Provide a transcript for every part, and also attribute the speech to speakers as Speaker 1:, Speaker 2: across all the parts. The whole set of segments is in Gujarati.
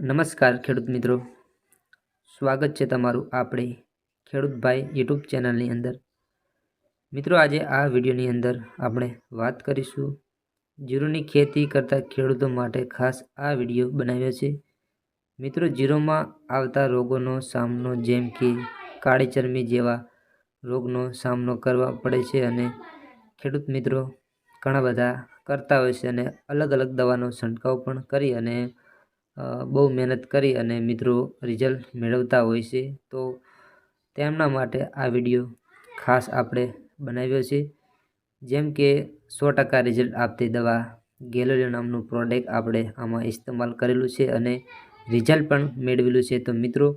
Speaker 1: નમસ્કાર ખેડૂત મિત્રો. સ્વાગત છે તમારું આપણે ખેડૂતભાઈ યુટ્યુબ ચેનલની અંદર. મિત્રો, આજે આ વિડીયોની અંદર આપણે વાત કરીશું જીરુની ખેતી કરતા ખેડૂતો માટે ખાસ આ વીડિયો બનાવ્યો છે. મિત્રો, જીરોમાં આવતા રોગોનો સામનો જેમ કે કાળી ચરમી જેવા રોગનો સામનો કરવા પડે છે અને ખેડૂત મિત્રો ઘણા બધા કરતા હોય છે અને અલગ અલગ દવાનો છંટકાવ પણ કરી અને બહુ મહેનત કરી અને મિત્રો રિઝલ્ટ મેળવતા હોય છે. તો તેમના માટે આ વીડિયો ખાસ આપણે બનાવ્યો છે. જેમ કે સો ટકા રિઝલ્ટ આપતી દવા ગેલોરિયો નામનું પ્રોડક્ટ આપણે આમાં ઇસ્તેમાલ કરેલું છે અને રિઝલ્ટ પણ મેળવેલું છે. તો મિત્રો,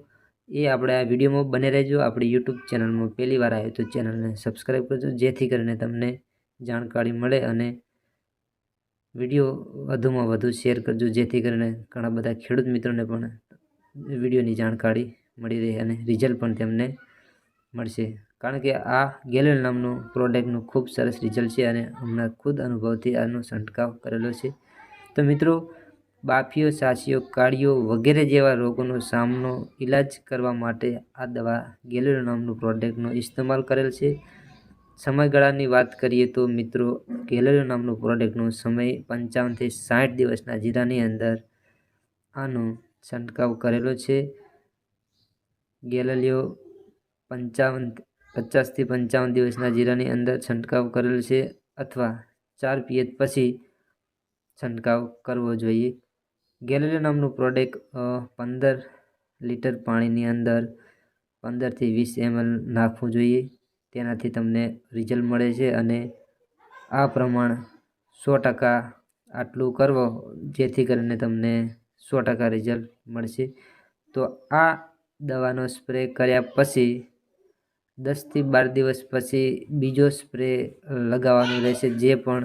Speaker 1: એ આપણે આ વિડીયોમાં બને રહેજો. આપણી યુટ્યુબ ચેનલમાં પહેલી વાર આવ્યો તો ચેનલને સબસ્ક્રાઈબ કરજો. જેથી કરીને તમને જાણકારી મળે અને વીડિયો વધુમાં વધુ શેર કરજો, જેથી કરીને ઘણા બધા ખેડૂત મિત્રોને પણ વિડીયોની જાણકારી મળી રહે અને રિઝલ્ટ પણ તેમને મળશે. કારણ કે આ ગેલેલ નામનું પ્રોડક્ટનું ખૂબ સરસ રિઝલ્ટ છે અને હમણાં ખુદ અનુભવથી આનો છંટકાવ કરેલો છે. તો મિત્રો, બાફીઓ, સાસીઓ, કાળીઓ વગેરે જેવા રોગોનો સામનો ઈલાજ કરવા માટે આ દવા ગેલેલ નામનું પ્રોડક્ટનો ઇસ્તેમાલ કરેલ છે. સમયગાળાની વાત કરીએ તો મિત્રો ગેલેરિયો નામનું પ્રોડક્ટનો સમય પંચાવનથી સાઠ દિવસના જીરાની અંદર આનો છંટકાવ કરેલો છે. ગેલેલિયો પંચાવન, પચાસથી પંચાવન દિવસના જીરાની અંદર છંટકાવ કરેલો છે અથવા ચાર પિયત પછી છંટકાવ કરવો જોઈએ. ગેલેલિયો નામનું પ્રોડક્ટ પંદર લીટર પાણીની અંદર પંદરથી વીસ એમએલ નાખવું જોઈએ. તેનાથી તમને રિઝલ્ટ મળે છે અને આ પ્રમાણ સો ટકા આટલું કરવો, જેથી કરીને તમને સો ટકા રિઝલ્ટ મળશે. તો આ દવાનો સ્પ્રે કર્યા પછી દસથી બાર દિવસ પછી બીજો સ્પ્રે લગાવવાનો રહેશે, જે પણ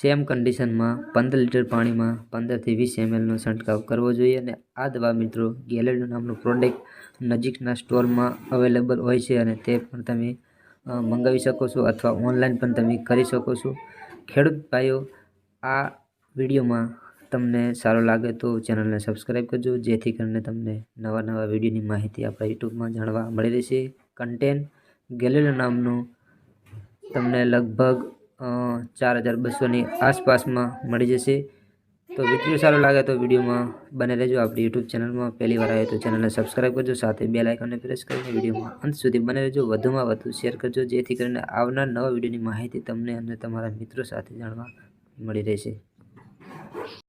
Speaker 1: સેમ કન્ડિશનમાં પંદર લીટર પાણીમાં પંદરથી વીસ એમએલનો છંટકાવ કરવો જોઈએ અને આ દવા મિત્રો ગેલેડો નામનું પ્રોડક્ટ નજીકના સ્ટોરમાં અવેલેબલ હોય છે અને તે પણ તમે મંગાવી શકો છો અથવા ઓનલાઈન પણ તમે કરી શકો છો. ખેડૂત ભાઈઓ, આ વિડીયોમાં તમને સારો લાગે તો ચેનલને સબસ્ક્રાઈબ કરજો, જેથી કરીને તમને નવા નવા વિડીયોની માહિતી આપણા યુટ્યુબમાં જાણવા મળી રહેશે. કન્ટેન્ટ ગેલેરો નામનું તમને લગભગ ચાર હજાર બસોની આસપાસમાં મળી જશે. તો વીડિયો સારો લાગે તો વિડીયોમાં બને રહેજો. આપણી યુટ્યુબ ચેનલમાં પહેલી વાર આવે તો ચેનલને સબસ્ક્રાઈબ કરજો. સાથે બે લાઇકનને પ્રેસ કરીને વિડીયોમાં અંત સુધી બને રહેજો. વધુમાં વધુ શેર કરજો, જેથી કરીને આવનાર નવા વિડીયોની માહિતી તમને અને તમારા મિત્રો સાથે જાણવા મળી રહેશે.